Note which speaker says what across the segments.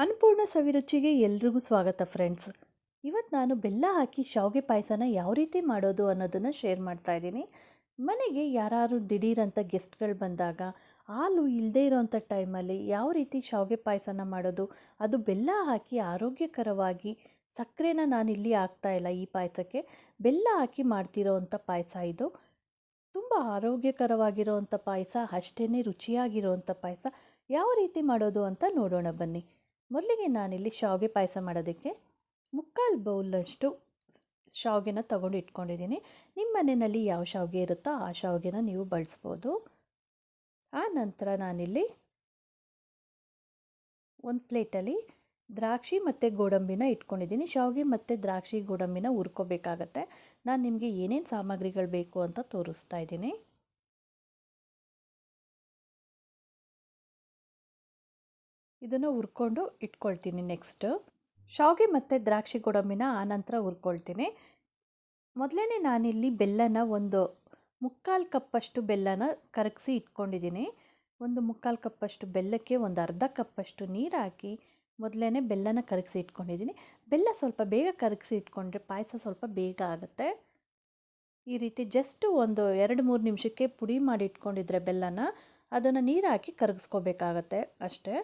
Speaker 1: ಅನ್ನಪೂರ್ಣ ಸವಿರುಚಿಗೆ ಎಲ್ರಿಗೂ ಸ್ವಾಗತ ಫ್ರೆಂಡ್ಸ್ ಇವತ್ತು ನಾನು ಬೆಲ್ಲ ಹಾಕಿ ಶಾವಿಗೆ ಪಾಯಸನ ಯಾವ ರೀತಿ ಮಾಡೋದು ಅನ್ನೋದನ್ನು ಶೇರ್ ಮಾಡ್ತಾ ಇದ್ದೀನಿ. ಮನೆಗೆ ಯಾರು ದಿಢೀರಂಥ ಗೆಸ್ಟ್ಗಳು ಬಂದಾಗ, ಹಾಲು ಇಲ್ಲದೇ ಇರೋವಂಥ ಟೈಮಲ್ಲಿ ಯಾವ ರೀತಿ ಶಾವಿಗೆ ಪಾಯಸನ ಮಾಡೋದು, ಅದು ಬೆಲ್ಲ ಹಾಕಿ ಆರೋಗ್ಯಕರವಾಗಿ ಸಕ್ಕರೆನ ಇಲ್ಲಿ ಹಾಕ್ತಾ ಇಲ್ಲ ಈ ಪಾಯಸಕ್ಕೆ, ಬೆಲ್ಲ ಹಾಕಿ ಮಾಡ್ತಿರೋವಂಥ ಪಾಯಸ ಇದು. ತುಂಬ ಆರೋಗ್ಯಕರವಾಗಿರೋವಂಥ ಪಾಯಸ ಅಷ್ಟೇ ರುಚಿಯಾಗಿರೋವಂಥ ಪಾಯಸ, ಯಾವ ರೀತಿ ಮಾಡೋದು ಅಂತ ನೋಡೋಣ ಬನ್ನಿ. ಮೊದಲಿಗೆ ನಾನಿಲ್ಲಿ ಶಾವಿಗೆ ಪಾಯಸ ಮಾಡೋದಕ್ಕೆ ಮುಕ್ಕಾಲು ಬೌಲಷ್ಟು ಶಾವಿಗೆನ ತಗೊಂಡು ಇಟ್ಕೊಂಡಿದ್ದೀನಿ. ನಿಮ್ಮ ಮನೆಯಲ್ಲಿ ಯಾವ ಶಾವಿಗೆ ಇರುತ್ತೋ ಆ ಶಾವಿಗೆನ ನೀವು ಬಳಸ್ಬೋದು. ಆ ನಂತರ ನಾನಿಲ್ಲಿ ಒಂದು ಪ್ಲೇಟಲ್ಲಿ ದ್ರಾಕ್ಷಿ ಮತ್ತು ಗೋಡಂಬಿನ ಇಟ್ಕೊಂಡಿದ್ದೀನಿ. ಶಾವಿಗೆ ಮತ್ತು ದ್ರಾಕ್ಷಿ ಗೋಡಂಬಿನ ಹುರ್ಕೋಬೇಕಾಗತ್ತೆ. ನಾನು ನಿಮಗೆ ಏನೇನು ಸಾಮಗ್ರಿಗಳು ಬೇಕು ಅಂತ ತೋರಿಸ್ತಾ ಇದ್ದೀನಿ. ಇದನ್ನು ಹುರ್ಕೊಂಡು ಇಟ್ಕೊಳ್ತೀನಿ ನೆಕ್ಸ್ಟ್ ಶಾವಿಗೆ ಮತ್ತು ದ್ರಾಕ್ಷಿ ಗೋಡಂಬಿನ ಆನಂತರ ಹುರ್ಕೊಳ್ತೀನಿ. ಮೊದಲೇ ನಾನಿಲ್ಲಿ ಬೆಲ್ಲನ ಒಂದು ಮುಕ್ಕಾಲು ಕಪ್ಪಷ್ಟು ಬೆಲ್ಲನ ಕರಗಿಸಿ ಇಟ್ಕೊಂಡಿದ್ದೀನಿ. ಒಂದು ಮುಕ್ಕಾಲು ಕಪ್ಪಷ್ಟು ಬೆಲ್ಲಕ್ಕೆ ಒಂದು ಅರ್ಧ ಕಪ್ಪಷ್ಟು ನೀರು ಹಾಕಿ ಮೊದಲೇ ಬೆಲ್ಲನ ಕರಗಿಸಿ ಇಟ್ಕೊಂಡಿದ್ದೀನಿ. ಬೆಲ್ಲ ಸ್ವಲ್ಪ ಬೇಗ ಕರಗಿಸಿ ಇಟ್ಕೊಂಡ್ರೆ ಪಾಯಸ ಸ್ವಲ್ಪ ಬೇಗ ಆಗುತ್ತೆ. ಈ ರೀತಿ ಜಸ್ಟ್ ಒಂದು ಎರಡು ಮೂರು ನಿಮಿಷಕ್ಕೆ ಪುಡಿ ಮಾಡಿ ಇಟ್ಕೊಂಡಿದ್ರೆ ಬೆಲ್ಲನ, ಅದನ್ನು ನೀರು ಹಾಕಿ ಕರಗಿಸ್ಕೋಬೇಕಾಗತ್ತೆ ಅಷ್ಟೇ.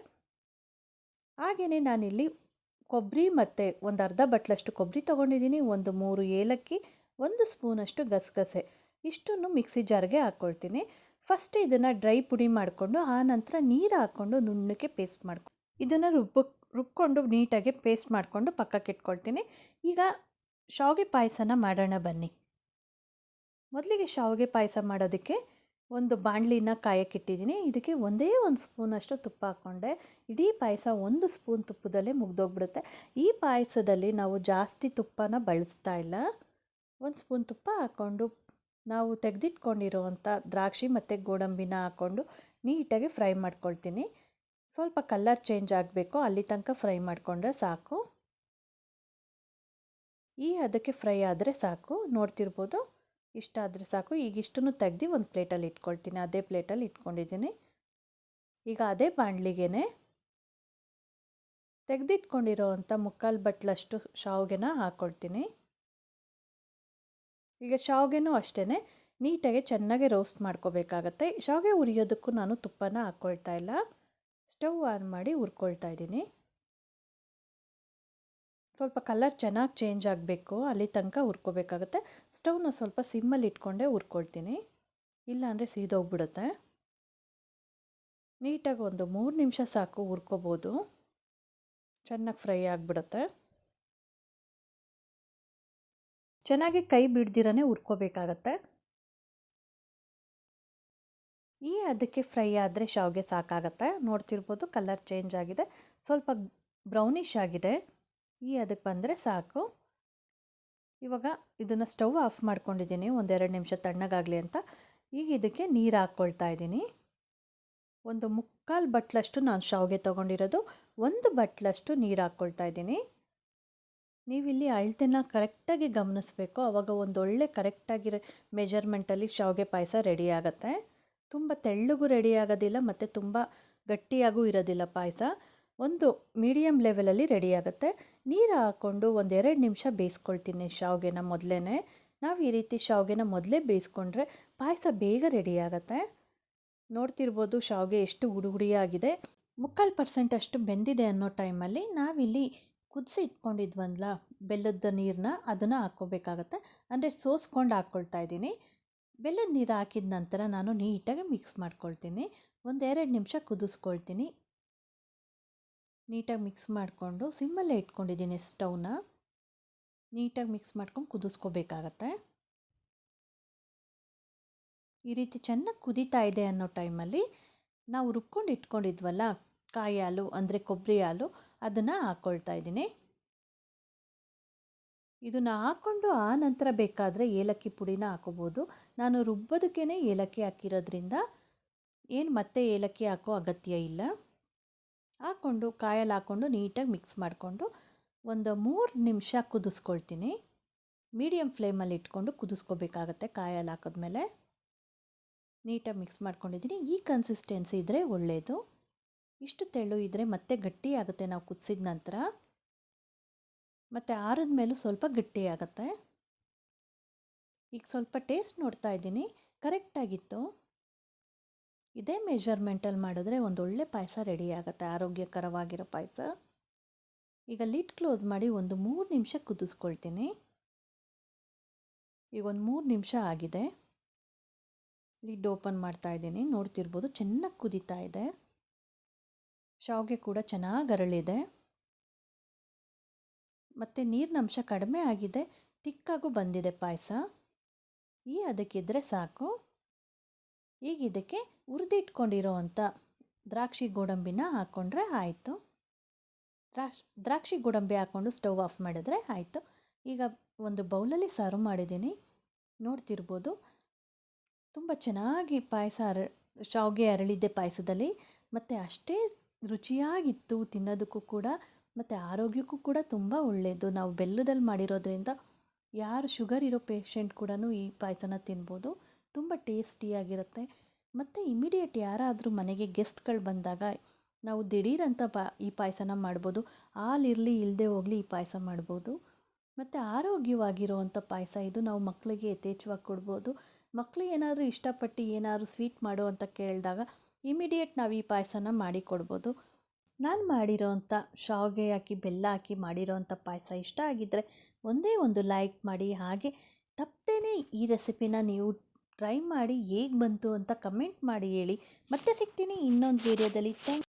Speaker 1: ಹಾಗೆಯೇ ನಾನಿಲ್ಲಿ ಕೊಬ್ಬರಿ ಮತ್ತು ಒಂದು ಅರ್ಧ ಬಟ್ಲಷ್ಟು ಕೊಬ್ಬರಿ ತೊಗೊಂಡಿದ್ದೀನಿ, ಒಂದು ಮೂರು ಏಲಕ್ಕಿ, ಒಂದು ಸ್ಪೂನಷ್ಟು ಗಸಗಸೆ. ಇಷ್ಟನ್ನು ಮಿಕ್ಸಿ ಜಾರ್ಗೆ ಹಾಕ್ಕೊಳ್ತೀನಿ. ಫಸ್ಟ್ ಇದನ್ನು ಡ್ರೈ ಪುಡಿ ಮಾಡಿಕೊಂಡು, ಆ ನಂತರ ನೀರು ಹಾಕ್ಕೊಂಡು ನುಣ್ಣಕ್ಕೆ ಪೇಸ್ಟ್ ಮಾಡ್ಕೊ ಇದನ್ನು ರುಬ್ಬ ರುಬ್ಕೊಂಡು ನೀಟಾಗಿ ಪೇಸ್ಟ್ ಮಾಡಿಕೊಂಡು ಪಕ್ಕಕ್ಕೆ ಇಟ್ಕೊಳ್ತೀನಿ. ಈಗ ಶಾವಿಗೆ ಪಾಯಸನ ಮಾಡೋಣ ಬನ್ನಿ. ಮೊದಲಿಗೆ ಶಾವಿಗೆ ಪಾಯಸ ಮಾಡೋದಕ್ಕೆ ಒಂದು ಬಾಣಲಿನ ಕಾಯಕ್ಕಿಟ್ಟಿದ್ದೀನಿ. ಇದಕ್ಕೆ ಒಂದೇ ಒಂದು ಸ್ಪೂನಷ್ಟು ತುಪ್ಪ ಹಾಕ್ಕೊಂಡೆ. ಇಡೀ ಪಾಯಸ ಒಂದು ಸ್ಪೂನ್ ತುಪ್ಪದಲ್ಲೇ ಮುಗ್ದೋಗ್ಬಿಡುತ್ತೆ. ಈ ಪಾಯಸದಲ್ಲಿ ನಾವು ಜಾಸ್ತಿ ತುಪ್ಪನ ಬಳಸ್ತಾ ಇಲ್ಲ. ಒಂದು ಸ್ಪೂನ್ ತುಪ್ಪ ಹಾಕ್ಕೊಂಡು ನಾವು ತೆಗೆದಿಟ್ಕೊಂಡಿರುವಂಥ ದ್ರಾಕ್ಷಿ ಮತ್ತು ಗೋಡಂಬಿನ ಹಾಕ್ಕೊಂಡು ನೀಟಾಗಿ ಫ್ರೈ ಮಾಡ್ಕೊಳ್ತೀನಿ. ಸ್ವಲ್ಪ ಕಲರ್ ಚೇಂಜ್ ಆಗಬೇಕು. ಅಲ್ಲಿ ತನಕ ಫ್ರೈ ಮಾಡಿಕೊಂಡ್ರೆ ಸಾಕು. ಈ ಅದಕ್ಕೆ ಫ್ರೈ ಆದರೆ ಸಾಕು. ನೋಡ್ತಿರ್ಬೋದು? ಇಷ್ಟ ಆದರೆ ಸಾಕು. ಈಗ ಇಷ್ಟನ್ನು ತೆಗ್ದು ಒಂದು ಪ್ಲೇಟಲ್ಲಿ ಇಟ್ಕೊಳ್ತೀನಿ. ಅದೇ ಪ್ಲೇಟಲ್ಲಿ ಇಟ್ಕೊಂಡಿದ್ದೀನಿ. ಈಗ ಅದೇ ಬಾಣಲಿಗೆ ತೆಗೆದಿಟ್ಕೊಂಡಿರೋ ಅಂಥ ಮುಕ್ಕಾಲು ಬಟ್ಲಷ್ಟು ಶಾವಿಗೆನ ಹಾಕ್ಕೊಳ್ತೀನಿ ಈಗ ಶಾವಿಗೆನೂ ಅಷ್ಟೇ ನೀಟಾಗಿ ಚೆನ್ನಾಗಿ ರೋಸ್ಟ್ ಮಾಡ್ಕೋಬೇಕಾಗತ್ತೆ. ಶಾವಿಗೆ ಉರಿಯೋದಕ್ಕೂ ನಾನು ತುಪ್ಪನ ಹಾಕ್ಕೊಳ್ತಾ ಇಲ್ಲ. ಸ್ಟವ್ ಆನ್ ಮಾಡಿ ಹುರ್ಕೊಳ್ತಾ ಇದ್ದೀನಿ. ಸ್ವಲ್ಪ ಕಲರ್ ಚೆನ್ನಾಗಿ ಚೇಂಜ್ ಆಗಬೇಕು, ಅಲ್ಲಿ ತನಕ ಹುರ್ಕೋಬೇಕಾಗತ್ತೆ. ಸ್ಟವ್ನ ಸ್ವಲ್ಪ ಸಿಮ್ಮಲ್ಲಿ ಇಟ್ಕೊಂಡೇ ಹುರ್ಕೊಳ್ತೀನಿ. ಇಲ್ಲಾಂದರೆ ಸೀದೋಗ್ಬಿಡುತ್ತೆ. ನೀಟಾಗಿ ಒಂದು ಮೂರು ನಿಮಿಷ ಸಾಕು ಹುರ್ಕೋಬೋದು. ಚೆನ್ನಾಗಿ ಫ್ರೈ ಆಗಿಬಿಡುತ್ತೆ. ಚೆನ್ನಾಗಿ ಕೈ ಬಿಡ್ದಿರನೇ ಹುರ್ಕೋಬೇಕಾಗತ್ತೆ. ಈ ಅದಕ್ಕೆ ಫ್ರೈ ಆದರೆ ಶಾವಿಗೆ ಸಾಕಾಗತ್ತೆ. ನೋಡ್ತಿರ್ಬೋದು ಕಲರ್ ಚೇಂಜ್ ಆಗಿದೆ. ಸ್ವಲ್ಪ ಬ್ರೌನಿಷ್ ಆಗಿದೆ. ಈ ಅದಕ್ಕೆ ಬಂದರೆ ಸಾಕು. ಇವಾಗ ಇದನ್ನು ಸ್ಟವ್ ಆಫ್ ಮಾಡ್ಕೊಂಡಿದ್ದೀನಿ, ಒಂದೆರಡು ನಿಮಿಷ ತಣ್ಣಗಾಗಲಿ ಅಂತ. ಈಗ ಇದಕ್ಕೆ ನೀರು ಹಾಕ್ಕೊಳ್ತಾ ಇದ್ದೀನಿ. ಒಂದು ಮುಕ್ಕಾಲು ಬಟ್ಲಷ್ಟು ನಾನು ಶಾವಿಗೆ ತೊಗೊಂಡಿರೋದು, ಒಂದು ಬಟ್ಲಷ್ಟು ನೀರು ಹಾಕ್ಕೊಳ್ತಾ ಇದ್ದೀನಿ. ನೀವಿಲ್ಲಿ ಅಳತೆನ ಕರೆಕ್ಟಾಗಿ ಗಮನಿಸ್ಬೇಕು. ಆವಾಗ ಒಂದು ಒಳ್ಳೆ ಕರೆಕ್ಟಾಗಿರೋ ಮೆಜರ್ಮೆಂಟಲ್ಲಿ ಶಾವಿಗೆ ಪಾಯಸ ರೆಡಿ ಆಗುತ್ತೆ. ತುಂಬ ತೆಳ್ಳಗೂ ರೆಡಿ ಆಗೋದಿಲ್ಲ, ಮತ್ತು ತುಂಬ ಗಟ್ಟಿಯಾಗೂ ಇರೋದಿಲ್ಲ ಪಾಯಸ. ಒಂದು ಮೀಡಿಯಮ್ ಲೆವೆಲಲ್ಲಿ ರೆಡಿ ಆಗುತ್ತೆ. ನೀರು ಹಾಕ್ಕೊಂಡು ಒಂದೆರಡು ನಿಮಿಷ ಬೇಯಿಸ್ಕೊಳ್ತೀನಿ ಶಾವಿಗೆನ ಮೊದಲೇ ನಾವು ಈ ರೀತಿ ಶಾವಿಗೆನ ಮೊದಲೇ ಬೇಯಿಸ್ಕೊಂಡ್ರೆ ಪಾಯಸ ಬೇಗ ರೆಡಿ ಆಗುತ್ತೆ. ನೋಡ್ತಿರ್ಬೋದು ಶಾವಿಗೆ ಎಷ್ಟು ಹುಡುಗುಡಿಯಾಗಿದೆ ಮುಕ್ಕಾಲು ಪರ್ಸೆಂಟ್ ಅಷ್ಟು ಬೆಂದಿದೆ ಅನ್ನೋ ಟೈಮಲ್ಲಿ ನಾವಿಲ್ಲಿ ಕುದಿಸಿ ಇಟ್ಕೊಂಡಿದ್ವಲ್ಲ ಬೆಲ್ಲದ ನೀರನ್ನ ಅದನ್ನು ಹಾಕ್ಕೋಬೇಕಾಗತ್ತೆ. ಅಂದರೆ ಸೋಸ್ಕೊಂಡು ಹಾಕ್ಕೊಳ್ತಾ ಇದ್ದೀನಿ. ಬೆಲ್ಲದ ನೀರು ಹಾಕಿದ ನಂತರ ನಾನು ನೀಟಾಗಿ ಮಿಕ್ಸ್ ಮಾಡ್ಕೊಳ್ತೀನಿ. ಒಂದೆರಡು ನಿಮಿಷ ಕುದಿಸ್ಕೊಳ್ತೀನಿ. ನೀಟಾಗಿ ಮಿಕ್ಸ್ ಮಾಡಿಕೊಂಡು ಸಿಮ್ಮಲ್ಲೇ ಇಟ್ಕೊಂಡಿದ್ದೀನಿ ಸ್ಟೌನ ನೀಟಾಗಿ ಮಿಕ್ಸ್ ಮಾಡ್ಕೊಂಡು ಕುದಿಸ್ಕೋಬೇಕಾಗತ್ತೆ. ಈ ರೀತಿ ಚೆನ್ನಾಗಿ ಕುದೀತಾ ಇದೆ ಅನ್ನೋ ಟೈಮಲ್ಲಿ ನಾವು ರುಬ್ಕೊಂಡು ಇಟ್ಕೊಂಡಿದ್ವಲ್ಲ, ಕಾಯಿ ಹಾಲು ಅಂದರೆ ಕೊಬ್ಬರಿ ಹಾಲು, ಅದನ್ನು ಹಾಕ್ಕೊಳ್ತಾ ಇದ್ದೀನಿ. ಇದನ್ನು ಹಾಕ್ಕೊಂಡು ಆ ನಂತರ ಬೇಕಾದರೆ ಏಲಕ್ಕಿ ಪುಡಿನ ಹಾಕೋಬೋದು. ನಾನು ರುಬ್ಬೋದಕ್ಕೇ ಏಲಕ್ಕಿ ಹಾಕಿರೋದ್ರಿಂದ ಏನು ಮತ್ತೆ ಏಲಕ್ಕಿ ಹಾಕೋ ಅಗತ್ಯ ಇಲ್ಲ. ಹಾಕ್ಕೊಂಡು, ಕಾಯಲ್ಲಿ ಹಾಕ್ಕೊಂಡು ನೀಟಾಗಿ ಮಿಕ್ಸ್ ಮಾಡಿಕೊಂಡು ಒಂದು ಮೂರು ನಿಮಿಷ ಕುದಿಸ್ಕೊಳ್ತೀನಿ. ಮೀಡಿಯಮ್ ಫ್ಲೇಮಲ್ಲಿ ಇಟ್ಕೊಂಡು ಕುದಿಸ್ಕೋಬೇಕಾಗತ್ತೆ ಕಾಯಲ್ಲಿ ಹಾಕಿದ್ಮೇಲೆ. ನೀಟಾಗಿ ಮಿಕ್ಸ್ ಮಾಡ್ಕೊಂಡಿದ್ದೀನಿ. ಈ ಕನ್ಸಿಸ್ಟೆನ್ಸಿ ಇದ್ದರೆ ಒಳ್ಳೆಯದು ಇಷ್ಟು ತೆಳು ಇದ್ದರೆ ಮತ್ತೆ ಗಟ್ಟಿ ಆಗುತ್ತೆ ನಾವು ಕುದಿಸಿದ ನಂತರ. ಮತ್ತು ಆರಿದ ಮೇಲೂ ಸ್ವಲ್ಪ ಗಟ್ಟಿ ಆಗುತ್ತೆ ಈಗ ಸ್ವಲ್ಪ ಟೇಸ್ಟ್ ನೋಡ್ತಾ ಇದ್ದೀನಿ. ಕರೆಕ್ಟಾಗಿತ್ತು ಇದೇ ಮೆಜರ್ಮೆಂಟಲ್ಲಿ ಮಾಡಿದ್ರೆ ಒಂದೊಳ್ಳೆ ಪಾಯಸ ರೆಡಿ ಆಗುತ್ತೆ, ಆರೋಗ್ಯಕರವಾಗಿರೋ ಪಾಯಸ. ಈಗ ಲಿಡ್ ಕ್ಲೋಸ್ ಮಾಡಿ ಒಂದು ಮೂರು ನಿಮಿಷ ಕುದಿಸ್ಕೊಳ್ತೀನಿ. ಈಗ ಒಂದು ಮೂರು ನಿಮಿಷ ಆಗಿದೆ. ಲಿಡ್ ಓಪನ್ ಮಾಡ್ತಾ ಇದ್ದೀನಿ. ನೋಡ್ತಿರ್ಬೋದು ಚೆನ್ನಾಗಿ ಕುದೀತಾ ಇದೆ. ಶಾವಿಗೆ ಕೂಡ ಚೆನ್ನಾಗಿ ಅರಳಿದೆ. ಮತ್ತು ನೀರಿನ ಅಂಶ ಕಡಿಮೆ ಆಗಿದೆ, ತಿಕ್ಕಾಗೂ ಬಂದಿದೆ ಪಾಯಸ. ಈ ಅದಕ್ಕಿದ್ರೆ ಸಾಕು. ಈಗ ಇದಕ್ಕೆ ಅಂಥ ದ್ರಾಕ್ಷಿ ಗೋಡಂಬಿನ ಹಾಕ್ಕೊಂಡ್ರೆ ಆಯಿತು. ದ್ರಾಕ್ಷಿ ದ್ರಾಕ್ಷಿ ಗೋಡಂಬಿ ಹಾಕ್ಕೊಂಡು ಸ್ಟವ್ ಆಫ್ ಮಾಡಿದ್ರೆ ಆಯಿತು. ಈಗ ಒಂದು ಬೌಲಲ್ಲಿ ಸರ್ವ್ ಮಾಡಿದ್ದೀನಿ. ನೋಡ್ತಿರ್ಬೋದು. ತುಂಬ ಚೆನ್ನಾಗಿ ಪಾಯಸ ಅರ, ಶಾವಿಗೆ ಅರಳಿದ್ದೆ ಪಾಯಸದಲ್ಲಿ. ಮತ್ತು ಅಷ್ಟೇ ರುಚಿಯಾಗಿತ್ತು ತಿನ್ನೋದಕ್ಕೂ ಕೂಡ. ಮತ್ತು ಆರೋಗ್ಯಕ್ಕೂ ಕೂಡ ತುಂಬ ಒಳ್ಳೆಯದು ನಾವು ಬೆಲ್ಲದಲ್ಲಿ ಮಾಡಿರೋದ್ರಿಂದ ಯಾರು ಶುಗರ್ ಇರೋ ಪೇಷಂಟ್ ಕೂಡ ಈ ಪಾಯಸನ ತಿನ್ಬೋದು. ತುಂಬ ಟೇಸ್ಟಿಯಾಗಿರುತ್ತೆ. ಮತ್ತು ಇಮಿಡಿಯೇಟ್ ಯಾರಾದರೂ ಮನೆಗೆ ಗೆಸ್ಟ್ಗಳು ಬಂದಾಗ ನಾವು ದಿಢೀರಂತ ಪಾ, ಈ ಪಾಯಸನ ಮಾಡ್ಬೋದು. ಹಾಲಿರಲಿ ಇಲ್ಲದೆ ಹೋಗಲಿ ಈ ಪಾಯಸ ಮಾಡ್ಬೋದು. ಮತ್ತು ಆರೋಗ್ಯವಾಗಿರುವಂಥ ಪಾಯಸ ಇದು ನಾವು ಮಕ್ಕಳಿಗೆ ಯಥೇಚ್ಛವಾಗಿ ಕೊಡ್ಬೋದು. ಮಕ್ಕಳು ಏನಾದರೂ ಇಷ್ಟಪಟ್ಟು ಏನಾದರೂ ಸ್ವೀಟ್ ಮಾಡು ಅಂತ ಕೇಳಿದಾಗ ಇಮಿಡಿಯೇಟ್ ನಾವು ಈ ಪಾಯಸನ ಮಾಡಿ ಕೊಡ್ಬೋದು. ನಾನು ಮಾಡಿರೋವಂಥ ಶಾವಿಗೆ ಹಾಕಿ, ಬೆಲ್ಲ ಹಾಕಿ ಮಾಡಿರೋವಂಥ ಪಾಯಸ ಇಷ್ಟ ಆಗಿದ್ದರೆ ಒಂದೇ ಒಂದು ಲೈಕ್ ಮಾಡಿ. ಹಾಗೆ ತಪ್ಪದೇ ಈ ರೆಸಿಪಿನ ನೀವು ಟ್ರೈ ಮಾಡಿ ಹೇಗೆ ಬಂತು ಅಂತ ಕಮೆಂಟ್ ಮಾಡಿ ಹೇಳಿ. ಮತ್ತೆ ಸಿಗ್ತೀನಿ ಇನ್ನೊಂದು ವೀಡಿಯೋದಲ್ಲಿ ಥ್ಯಾಂಕ್